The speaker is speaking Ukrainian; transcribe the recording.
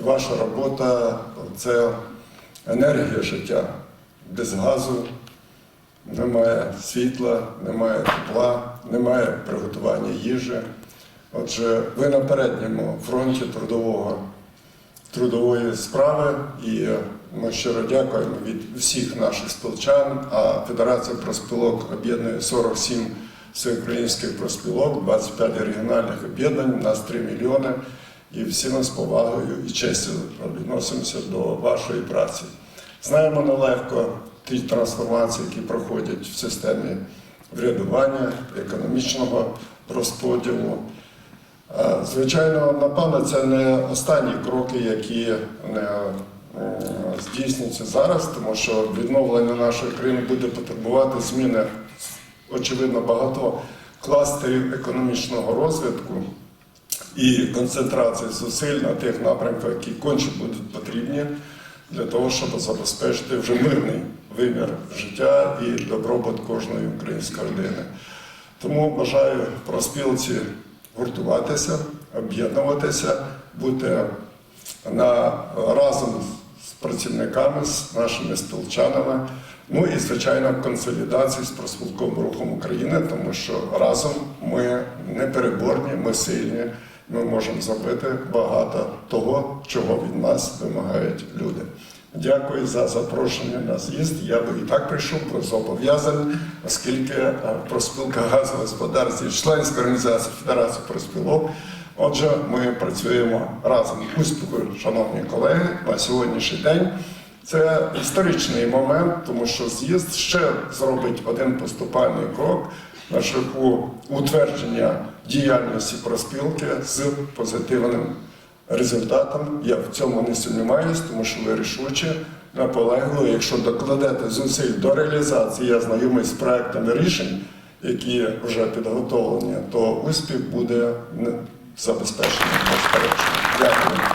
І ваша робота це енергія життя. Без газу немає світла, немає тепла, немає приготування їжі. Отже, ви на передньому фронті трудового, трудової справи, і ми щиро дякуємо від всіх наших спілчан. А Федерація проспілок об'єднує 47 всеукраїнських проспілок, 25 регіональних об'єднань, нас 3 мільйони. І всі ми з повагою і честю відносимося до вашої праці. Знаємо нелегко ті трансформації, які проходять в системі врядування, економічного розподілу. Звичайно, напевно, це не останні кроки, які е, здійснюються зараз, тому що відновлення нашої країни буде потребувати зміни очевидно багато кластерів економічного розвитку і концентрації зусиль на тих напрямках, які конче будуть потрібні для того, щоб забезпечити вже мирний вимір життя і добробут кожної української родини. Тому бажаю проспілці гуртуватися, об'єднуватися, бути на, разом з працівниками, з нашими спілчанами. Ну і звичайно консолідації з проспілковим рухом України, тому що разом ми непереборні, ми сильні, ми можемо зробити багато того, чого від нас вимагають люди. Дякую за запрошення на з'їзд. Я би і так прийшов, бо зобов'язаний, оскільки е, проспілка газових господарств членська організація Федерації проспілок. Отже, ми працюємо разом. Успіху, шановні колеги, на сьогоднішній день. Це історичний момент, тому що з'їзд ще зробить один поступальний крок на шляху утвердження діяльності проспілки з позитивним результатом. Я в цьому не сумніваюся, тому що ви рішуче, наполегливо, якщо докладете зусиль до реалізації, я знайомий з проектами рішень, які вже підготовлені, то успіх буде забезпечений безперечно. Дякую.